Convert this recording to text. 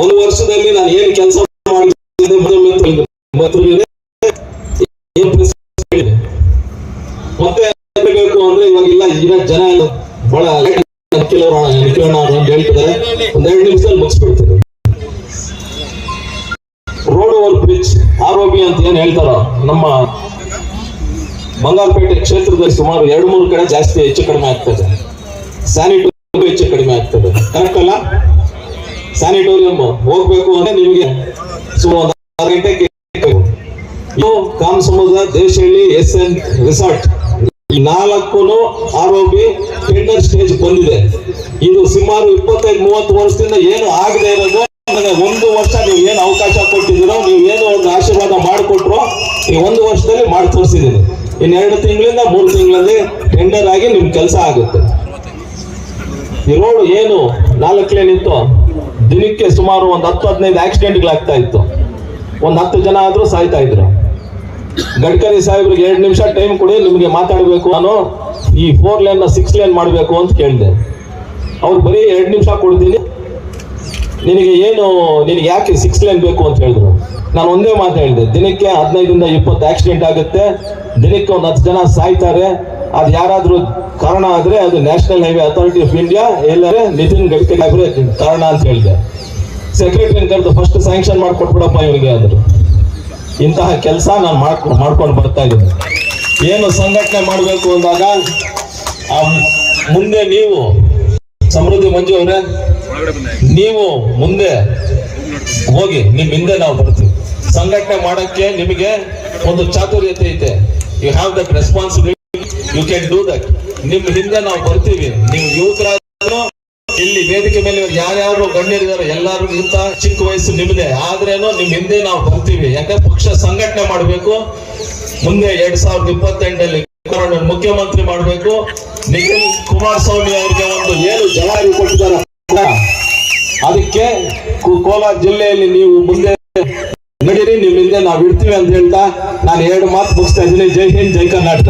ಒಂದು ವರ್ಷದಲ್ಲಿ ನಾನು ಏನ್ ಕೆಲಸ ಮತ್ತು ಹೇಳ್ಬೇಕು ಅಂದ್ರೆ ಇವಾಗಿಲ್ಲ ಈಗ ಜನ ಬಹಳ ಹೇಳ್ತಿದ್ದಾರೆ. ಒಂದೆರಡು ನಿಮಿಷದಲ್ಲಿ ಮುಗಿಸ್ಬಿಡ್ತಾರೆ ರೋಡ್ ಓವರ್ ಬ್ರಿಡ್ಜ್ ಆರ್ ಅಂತ ಏನ್ ಹೇಳ್ತಾರೋ, ನಮ್ಮ ಬಂಗಾರಪೇಟೆ ಕ್ಷೇತ್ರದಲ್ಲಿ ಸುಮಾರು ಎರಡು ಮೂರು ಕಡೆ ಜಾಸ್ತಿ ಹೆಚ್ಚು ಕಡಿಮೆ ಆಗ್ತದೆ ಸ್ಯಾನಿಟೋರಿಯಂ ಸ್ಯಾನಿಟೋರಿಯಂ ಹೋಗ್ಬೇಕು ಅಂದ್ರೆ ನಿಮಗೆ ಸುಮಾರು ಆರು ಕಾಮ್ ಸಮುದ್ರ ದೇಶಹಳ್ಳಿ ಎಸ್ ಎನ್ ರಿಸಾರ್ಟ್. ನಾಲ್ಕು ಆರೋಪಿ ಟೆಂಡರ್ ಸ್ಟೇಜ್ ಬಂದಿದೆ. ಇದು ಸುಮಾರು ಇಪ್ಪತ್ತೈದು, ಮೂವತ್ತು ವರ್ಷದಿಂದ ಏನು ಆಗದೆ ಇರೋದು ಒಂದು ವರ್ಷ ನೀವು ಏನು ಅವಕಾಶ ಕೊಟ್ಟಿದ್ದೀರೋ, ನೀವು ಏನು ಒಂದು ಆಶೀರ್ವಾದ ಮಾಡಿಕೊಟ್ರು ಈ ಒಂದು ವರ್ಷದಲ್ಲಿ ಮಾಡಿ ತೋರಿಸಿದ್ದೀನಿ. ಎರಡು ತಿಂಗಳಿಂದ, ಮೂರು ತಿಂಗಳಲ್ಲಿ ಟೆಂಡರ್ ಆಗಿ ನಿಮ್ ಕೆಲಸ ಆಗುತ್ತೆ. ಈ ರೋಡ್ ಏನು ನಾಲ್ಕು ಲೇನ್ ದಿನಕ್ಕೆ ಸುಮಾರು ಒಂದು ಹತ್ತು ಹದಿನೈದು ಆಕ್ಸಿಡೆಂಟ್ಗಳಾಗ್ತಾ ಇತ್ತು. ಒಂದು ಹತ್ತು ಜನ ಆದ್ರೂ ಸಾಯ್ತಾ ಇದ್ರು. ಗಡ್ಕರಿ ಸಾಹೇಬ್ರಿಗೆ ಎರಡು ನಿಮಿಷ ಟೈಮ್ ಕೊಡಿ, ನಿಮಗೆ ಮಾತಾಡಬೇಕು. ನಾನು ಈ ಫೋರ್ ಲೈನ್ ಸಿಕ್ಸ್ ಲೈನ್ ಮಾಡಬೇಕು ಅಂತ ಕೇಳಿದೆ. ಅವ್ರು ಬರೀ ಎರಡು ನಿಮಿಷ ಕೊಡ್ತೀನಿ. ನಿನಗೆ ಏನು, ನಿನಗೆ ಯಾಕೆ ಸಿಕ್ಸ್ ಲೈನ್ ಬೇಕು ಅಂತ ಹೇಳಿದ್ರು. ನಾನು ಒಂದೇ ಮಾತು ಹೇಳಿದೆ, ದಿನಕ್ಕೆ ಹದಿನೈದರಿಂದ ಇಪ್ಪತ್ತು ಆಕ್ಸಿಡೆಂಟ್ ಆಗುತ್ತೆ. ದಿನಕ್ಕೆ ಒಂದು ಹತ್ತು ಜನ ಸಾಯ್ತಾರೆ. ಅದು ಯಾರಾದ್ರೂ ಕಾರಣ ಆದ್ರೆ ಅದು national highway authority of India ಎಲ್ಲರೇ Nitin Gadkari ಅವರೇ ಕಾರಣ ಅಂತ ಹೇಳಿದೆ. ಸೆಕ್ರೆಟರಿ ಕರೆದು ಫಸ್ಟ್ ಸ್ಯಾಂಕ್ಷನ್ ಮಾಡ್ಕೊಟ್ಬಿಡಪ್ಪ ಇವರಿಗೆ ಆದರು. ಇಂತಹ ಕೆಲಸ ನಾನು ಮಾಡ್ಕೊ, ಮಾಡ್ಕೊಂಡು ಬರ್ತಾ ಇದ್ದೀನಿ. ಏನು ಸಂಘಟನೆ ಮಾಡಬೇಕು ಅಂದಾಗ ಮುಂದೆ ನೀವು, ಸಮೃದ್ಧಿ ಮಂಜು ಅವರೇ, ನೀವು ಮುಂದೆ ಹೋಗಿ ನಿಮ್ಮ ಹಿಂದೆ ನಾವು ಬರ್ತೀವಿ. ಸಂಘಟನೆ ಮಾಡಕ್ಕೆ ನಿಮಗೆ ಒಂದು ಚಾತುರ್ಯತೆ ಐತೆ. You have that responsibility you can do that ನಿಮ್ ಹಿಂದೆ ನಾವು ಬರ್ತೀವಿ. ನೀವು ಯುವಕರಾದ್ರು ಇಲ್ಲಿ ವೇದಿಕೆ ಮೇಲೆ ಯಾರ್ಯಾರು ಗಣ್ಯರಿದ್ದಾರೆ ಎಲ್ಲಾರು ಇಂತ ಚಿಕ್ಕ ವಯಸ್ಸು ನಿಮ್ದೆ. ಆದ್ರೇನು ನಿಮ್ ಹಿಂದೆ ನಾವು ಬರ್ತೀವಿ. ಯಾಕಂದ್ರೆ ಪಕ್ಷ ಸಂಘಟನೆ ಮಾಡಬೇಕು. ಮುಂದೆ ಎರಡ್ ಸಾವಿರದ ಇಪ್ಪತ್ತೆಂಟಲ್ಲಿ ಮುಖ್ಯಮಂತ್ರಿ ಮಾಡಬೇಕು. ನಿಖಿಲ್ ಕುಮಾರಸ್ವಾಮಿ ಅವ್ರಿಗೆ ಒಂದು ಏನು ಜವಾರಿ ಕೊಟ್ಟಿದ್ದಾರೆ ಅದಕ್ಕೆ ಕೋಲಾರ ಜಿಲ್ಲೆಯಲ್ಲಿ ನೀವು ಮುಂದೆ ನಡೀರಿ ನಿಮ್ಮ ಹಿಂದೆ ನಾವು ಇಡ್ತೀವಿ ಅಂತ ಹೇಳ್ತಾ ನಾನು ಎರಡು ಮಾತು ಮುಗಿಸ್ತಾ ಇದ್ದೀನಿ. ಜೈ ಹಿಂದ್, ಜೈ ಕರ್ನಾಟಕ.